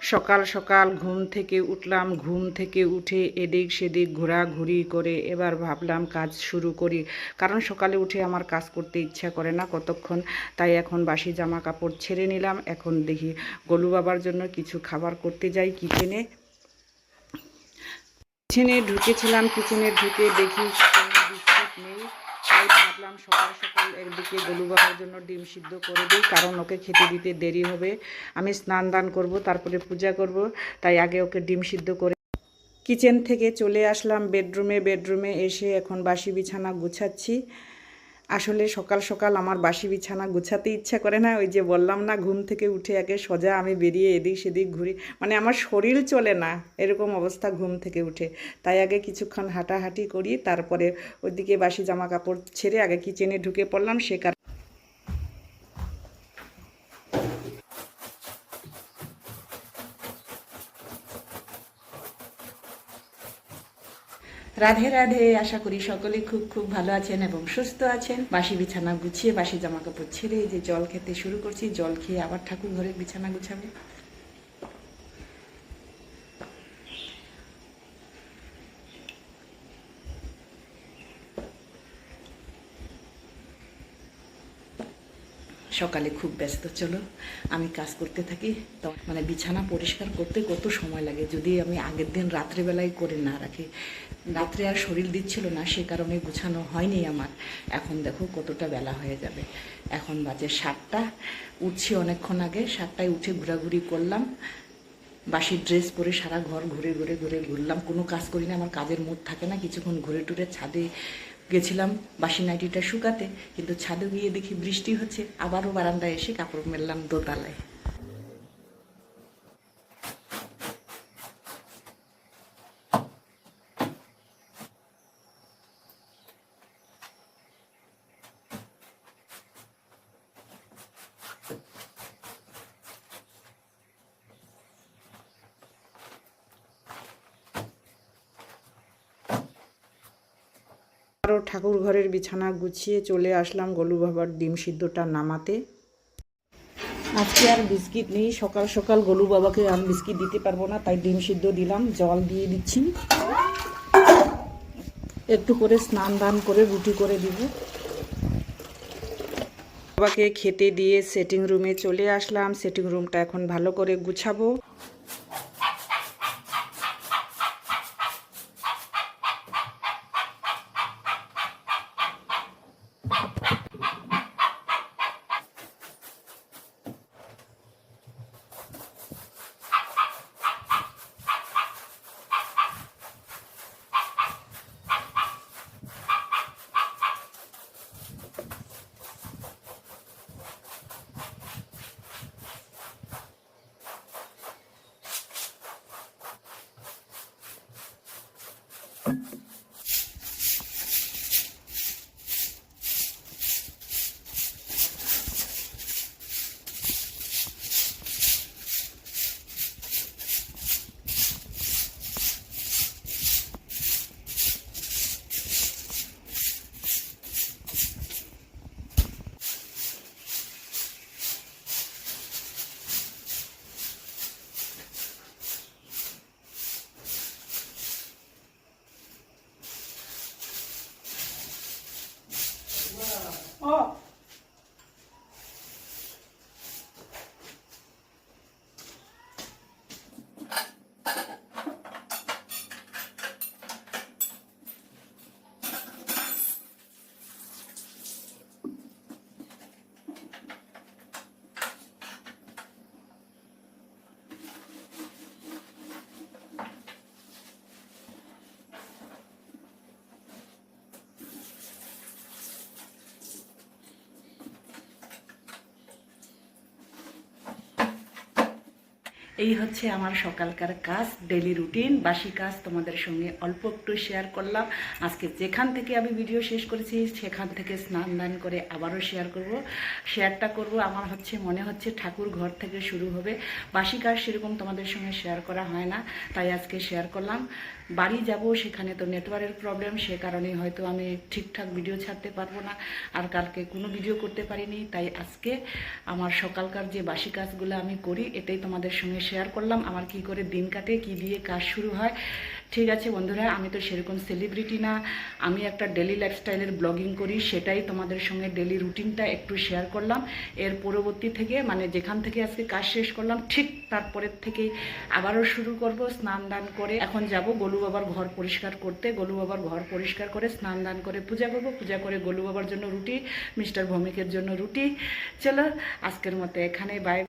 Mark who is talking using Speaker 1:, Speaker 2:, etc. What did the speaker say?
Speaker 1: সকাল সকাল ঘুম থেকে উঠলাম, ঘুম থেকে উঠে এদিক সেদিক ঘোরাঘুরি করে এবার ভাবলাম কাজ শুরু করি। কারণ সকালে উঠে আমার কাজ করতে ইচ্ছা করে না কতক্ষণ, তাই এখন বাসি জামা কাপড় ছেড়ে নিলাম। এখন দেখি গোলু বাবার জন্য কিছু খাবার করতে যাই কিচেনে। কিচেনে ঢুকেছিলাম, কিচেনে ঢুকে দেখি কিচেনে বিস্কুট নেই তাই ভাবলাম সকাল সকাল গলু বাবার জন্য ডিম সিদ্ধ করে দিই, কারণ ওকে খেতে দিতে দেরি হবে। আমি স্নান দান করব, তারপরে পূজা করব, তাই আগে ওকে ডিম সিদ্ধ করে কিচেন থেকে চলে আসলাম বেডরুমে। বেডরুমে এসে এখন বাসি বিছানা গুছাচ্ছি। আসলে সকাল সকাল আমার বাসি বিছানা গুছাতে ইচ্ছা করে না, ওই যে বললাম না, ঘুম থেকে উঠে একে সোজা আমি বেরিয়ে এদিক সেদিক ঘুরি। মানে আমার শরীর চলে না, এরকম অবস্থা ঘুম থেকে উঠে। তাই আগে কিছুক্ষণ হাঁটাহাঁটি করি, তারপরে ওইদিকে বাসি জামা কাপড় ছেড়ে আগে কিচেনে ঢুকে পড়লাম, সে কারণে রাধে রাধে। আশা করি সকলে খুব খুব ভালো আছেন এবং সুস্থ আছেন। বাসি বিছানা গুছিয়ে, বাসি জামা কাপড় ছেড়ে যে জল খেতে শুরু করছি, জল খেয়ে আবার ঠাকুর ঘরের বিছানা গুছাবো। সকালে খুব ব্যস্ত, চলো। আমি কাজ করতে থাকি, তো মানে বিছানা পরিষ্কার করতে কত সময় লাগে, যদি আমি আগের দিন রাত্রেবেলায় করে না রাখি। রাত্রে আর শরীর দিচ্ছিল না, সে কারণে গুছানো হয়নি আমার। এখন দেখো কতটা বেলা হয়ে যাবে। এখন বাজে সাতটা, উঠছি অনেকক্ষণ আগে, সাতটায় উঠে ঘোরাঘুরি করলাম। বাসি ড্রেস পরে সারা ঘর ঘুরে ঘুরে ঘুরে ঘুরলাম। কোনো কাজ করি না, আমার কাজের মুড থাকে না। কিছুক্ষণ ঘুরে টুরে ছাদে গেছিলাম বাসি নাইটিটা শুকাতে, কিন্তু ছাদে গিয়ে দেখি বৃষ্টি হচ্ছে। আবারও বারান্দায় এসে কাপড় মেললাম দোতলায়। ঠাকুর ঘরের বিছানা গুছিয়ে চলে আসলাম গোলু বাবার ডিম সিদ্ধটা নামাতে। আজকে আর বিস্কিট নেই, সকাল সকাল গোলু বাবাকে আমি বিস্কিট দিতে পারব না, তাই ডিম সিদ্ধ দিলাম, জল দিয়ে দিচ্ছি। একটু করে স্নান দান করে রুটি করে দিব। বাবাকে খেতে দিয়ে সেটিং রুমে চলে আসলাম সেটিং রুমটা এখন ভালো করে গুছাবো। এই হচ্ছে আমার সকালকার কাজ ডেলি রুটিন বাসি কাজ তোমাদের সঙ্গে অল্প একটু শেয়ার করলাম। আজকে যেখান থেকে আমি ভিডিও শেষ করেছি, সেখান থেকে স্নান দান করে আবারও শেয়ার করব। শেয়ারটা করব, আমার হচ্ছে মনে হচ্ছে ঠাকুর ঘর থেকে শুরু হবে। বাসি কাজ সেরকম তোমাদের সঙ্গে শেয়ার করা হয় না, তাই আজকে শেয়ার করলাম। বাড়ি যাব, সেখানে তো নেটওয়ার্কের প্রবলেম সে কারণে হয়তো আমি ঠিকঠাক ভিডিও ছাড়তে পারব না, আর কালকে কোনো ভিডিও করতে পারিনি। তাই আজকে আমার সকালকার যে বাসি কাজগুলো আমি করি, এটাই তোমাদের সঙ্গে শেয়ার করলাম, আমার কি করে দিন কাটে, কি দিয়ে কাজ শুরু হয়। ঠিক আছে বন্ধুরা, আমি তো সেরকম সেলিব্রিটি না। আমি একটা ডেলি লাইফস্টাইলের ব্লগিং করি, সেটাই তোমাদের সঙ্গে ডেলি রুটিনটা একটু শেয়ার করলাম। এর পরবর্তী থেকে মানে যেখান থেকে আজকে কাজ শেষ করলাম, ঠিক তারপরের থেকেই আবারও শুরু করব, স্নান দান করে। এখন যাব গোলু বাবার ঘর পরিষ্কার করতে। গোলু বাবার ঘর পরিষ্কার করে, স্নান দান করে পূজা করব। পূজা করে গোলু বাবার জন্য রুটি, মিস্টার ভৌমিকের জন্য রুটি। চলো, আজকের মতো এখানে বাই